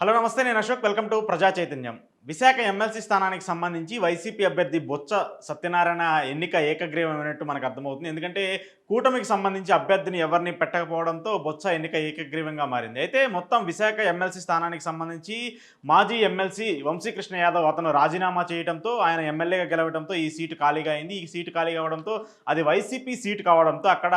Hello నమస్తే నేను Ashok. Welcome to ప్రజా చైతన్యం. విశాఖ ఎమ్మెల్సీ స్థానానికి సంబంధించి వైసీపీ అభ్యర్థి బొత్స సత్యనారాయణ ఎన్నిక ఏకగ్రీవమైనట్టు మనకు అర్థమవుతుంది. ఎందుకంటే కూటమికి సంబంధించి అభ్యర్థిని ఎవరిని పెట్టకపోవడంతో బొత్స ఎన్నిక ఏకగ్రీవంగా మారింది. అయితే మొత్తం విశాఖ ఎమ్మెల్సీ స్థానానికి సంబంధించి మాజీ ఎమ్మెల్సీ వంశీకృష్ణ యాదవ్ అతను రాజీనామా చేయడంతో ఆయన ఎమ్మెల్యేగా గెలవడంతో ఈ సీటు ఖాళీగా అయింది. ఈ సీటు ఖాళీగా అవడంతో అది వైసీపీ సీటు కావడంతో అక్కడ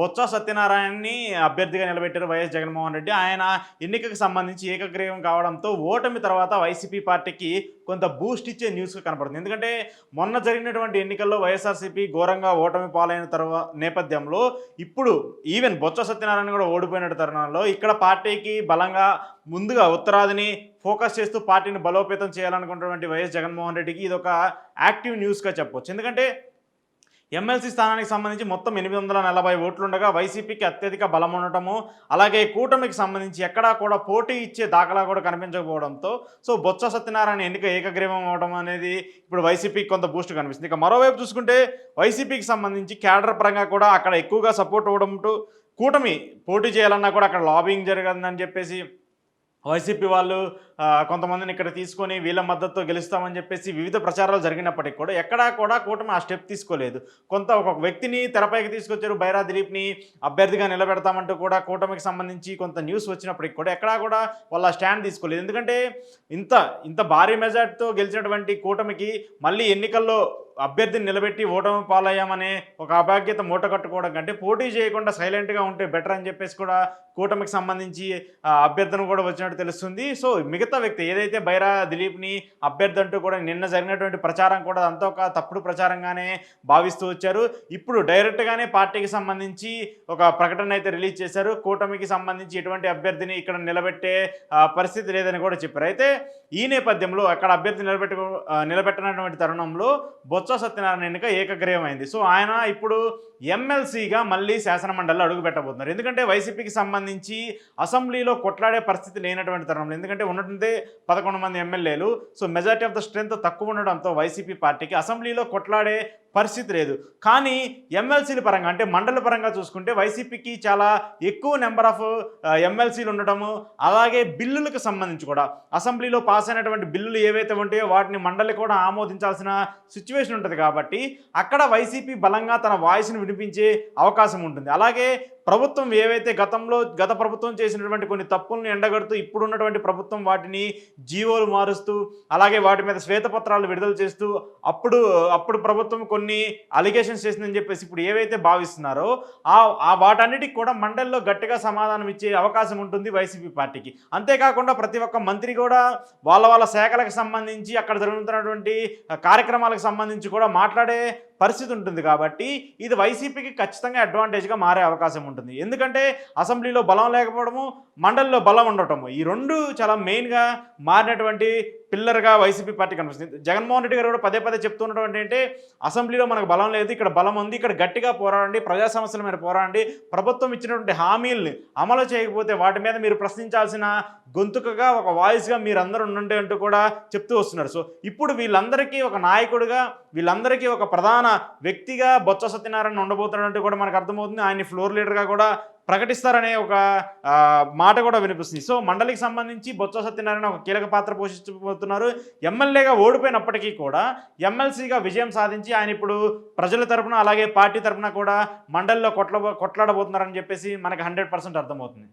బొత్స సత్యనారాయణని అభ్యర్థిగా నిలబెట్టారు వైఎస్ జగన్మోహన్ రెడ్డి. ఆయన ఎన్నికకు సంబంధించి ఏకగ్రీవం కావడంతో ఓటమి తర్వాత వైసీపీ పార్టీకి కొంత బూస్ట్ ఇచ్చే న్యూస్గా కనపడుతుంది. ఎందుకంటే మొన్న జరిగినటువంటి ఎన్నికల్లో వైఎస్ఆర్సీపీ ఘోరంగా ఓటమి పాలైన తర్వాత నేపథ్యంలో ఇప్పుడు ఈవెన్ బొత్స సత్యనారాయణ కూడా ఓడిపోయిన తరుణంలో ఇక్కడ పార్టీకి బలంగా ముందుగా ఉత్తరాదిని ఫోకస్ చేస్తూ పార్టీని బలోపేతం చేయాలనుకున్నటువంటి వైఎస్ జగన్మోహన్ రెడ్డికి ఇది ఒక యాక్టివ్ న్యూస్గా చెప్పవచ్చు ఎందుకంటే ఎమ్మెల్సీ స్థానానికి సంబంధించి మొత్తం ఎనిమిది వందల నలభై ఓట్లుండగా వైసీపీకి అత్యధిక బలం ఉండటము అలాగే కూటమికి సంబంధించి ఎక్కడా కూడా పోటీ ఇచ్చే దాఖలా కూడా కనిపించకపోవడంతో సో బొత్స సత్యనారాయణ ఎన్నిక ఏకగ్రీవం అవడం అనేది ఇప్పుడు వైసీపీకి కొంత బూస్ట్ కనిపిస్తుంది. ఇక మరోవైపు చూసుకుంటే వైసీపీకి సంబంధించి క్యాడర్ పరంగా కూడా అక్కడ ఎక్కువగా సపోర్ట్ అవ్వడంతో కూటమి పోటీ చేయాలన్నా కూడా అక్కడ లాబింగ్ జరగదని చెప్పేసి వైసీపీ వాళ్ళు కొంతమందిని ఇక్కడ తీసుకొని వీళ్ళ మద్దతుతో గెలుస్తామని చెప్పేసి వివిధ ప్రచారాలు జరిగినప్పటికీ కూడా ఎక్కడా కూడా కూటమి ఆ స్టెప్ తీసుకోలేదు. కొంత ఒక వ్యక్తిని తెరపైకి తీసుకొచ్చారు బైరా దిలీప్ని అభ్యర్థిగా నిలబెడతామంటూ కూడా కూటమికి సంబంధించి కొంత న్యూస్ వచ్చినప్పటికి కూడా ఎక్కడా కూడా వాళ్ళ స్టాండ్ తీసుకోలేదు. ఎందుకంటే ఇంత ఇంత భారీ మెజార్టీతో గెలిచినటువంటి కూటమికి మళ్ళీ ఎన్నికల్లో అభ్యర్థిని నిలబెట్టి ఓటమి పాలయ్యామనే ఒక అభాగ్యత మూట కట్టుకోవడం కంటే పోటీ చేయకుండా సైలెంట్గా ఉంటే బెటర్ అని చెప్పేసి కూడా కూటమికి సంబంధించి అభ్యర్థన కూడా వచ్చినట్టు తెలుస్తుంది. సో మిగతా వ్యక్తి ఏదైతే బైరా దిలీప్ని అభ్యర్థి అంటూ కూడా నిన్న జరిగినటువంటి ప్రచారం కూడా అంతా ఒక తప్పుడు ప్రచారంగానే భావిస్తూ వచ్చారు. ఇప్పుడు డైరెక్ట్గానే పార్టీకి సంబంధించి ఒక ప్రకటన అయితే రిలీజ్ చేశారు. కూటమికి సంబంధించి ఎటువంటి అభ్యర్థిని ఇక్కడ నిలబెట్టే పరిస్థితి లేదని కూడా చెప్పారు. అయితే ఈ నేపథ్యంలో అక్కడ అభ్యర్థి నిలబెట్టు నిలబెట్టినటువంటి నిలబెట్టనటువంటి తరుణంలో బొత్స సత్యనారాయణ ఎన్నిక ఏకగ్రీవమైంది. సో ఆయన ఇప్పుడు ఎమ్మెల్సీగా మళ్ళీ శాసనమండలిలో అడుగుపెట్టబోతున్నారు ఎందుకంటే వైసీపీకి సంబంధించి అసెంబ్లీలో కొట్లాడే పరిస్థితి లేనటువంటి తరుణంలో ఎందుకంటే ఉన్నట్టుంటే పదకొండు మంది ఎమ్మెల్యేలు. So majority of the strength తక్కువ ఉండడంతో వైసీపీ పార్టీకి అసెంబ్లీలో కొట్లాడే పరిస్థితి లేదు. కానీ ఎమ్మెల్సీల పరంగా అంటే మండల పరంగా చూసుకుంటే వైసీపీకి చాలా ఎక్కువ నెంబర్ ఆఫ్ ఎమ్మెల్సీలు ఉండటము అలాగే బిల్లులకు సంబంధించి కూడా అసెంబ్లీలో పాస్ అయినటువంటి బిల్లులు ఏవైతే ఉంటాయో వాటిని మండలి కూడా ఆమోదించాల్సిన సిచ్యువేషన్ ఉంటుంది కాబట్టి అక్కడ వైసీపీ బలంగా తన వాయిస్ని వినిపించే అవకాశం ఉంటుంది. అలాగే ప్రభుత్వం ఏవైతే గతంలో గత ప్రభుత్వం చేసినటువంటి కొన్ని తప్పులను ఎండగడుతూ ఇప్పుడున్నటువంటి ప్రభుత్వం వాటిని జీవోలు మారుస్తూ అలాగే వాటి మీద శ్వేతపత్రాలు విడుదల చేస్తూ అప్పుడు అప్పుడు ప్రభుత్వం కొన్ని అలిగేషన్స్ చేసిందని చెప్పేసి ఇప్పుడు ఏవైతే భావిస్తున్నారో ఆ ఆ వాటన్నిటికి కూడా మండలిలో గట్టిగా సమాధానం ఇచ్చే అవకాశం ఉంటుంది వైసీపీ పార్టీకి. అంతేకాకుండా ప్రతి ఒక్క మంత్రి కూడా వాళ్ళ వాళ్ళ శాఖలకు సంబంధించి అక్కడ జరుగుతున్నటువంటి కార్యక్రమాలకు సంబంధించి కూడా మాట్లాడే పరిస్థితి ఉంటుంది కాబట్టి ఇది వైసీపీకి ఖచ్చితంగా అడ్వాంటేజ్గా మారే అవకాశం ఉంటుంది. ఉంటుంది. ఎందుకంటే అసెంబ్లీలో బలం లేకపోవడము మండలిలో బలం ఉండటము ఈ రెండు చాలా మెయిన్గా మారినటువంటి పిల్లర్గా వైసీపీ పార్టీ కనిపిస్తుంది. జగన్మోహన్ రెడ్డి గారు కూడా పదే పదే చెప్తున్నటువంటి ఏంటంటే అసెంబ్లీలో మనకు బలం లేదు ఇక్కడ బలం ఉంది ఇక్కడ గట్టిగా పోరాడండి ప్రజా సమస్యల మీద పోరాడండి ప్రభుత్వం ఇచ్చినటువంటి హామీల్ని అమలు చేయకపోతే వాటి మీద మీరు ప్రశ్నించాల్సిన గొంతుకగా ఒక వాయిస్గా మీరందరూ ఉండండి అంటూ కూడా చెప్తూ వస్తున్నారు. సో ఇప్పుడు వీళ్ళందరికీ ఒక నాయకుడిగా వీళ్ళందరికీ ఒక ప్రధాన వ్యక్తిగా బొత్స సత్యనారాయణ ఉండబోతున్నట్టు కూడా మనకు అర్థమవుతుంది. ఆయన్ని ఫ్లోర్ లీడర్గా కూడా ప్రకటిస్తారనే ఒక మాట కూడా వినిపిస్తుంది. సో మండలికి సంబంధించి బొత్స సత్యనారాయణ ఒక కీలక పాత్ర పోషించబోతున్నారు. ఎమ్మెల్యేగా ఓడిపోయినప్పటికీ కూడా ఎమ్మెల్సీగా విజయం సాధించి ఆయన ఇప్పుడు ప్రజల తరపున అలాగే పార్టీ తరపున కూడా మండలిలో కొట్ల కొట్లాడబోతున్నారని చెప్పేసి మనకు హండ్రెడ్ పర్సెంట్ అర్థమవుతుంది.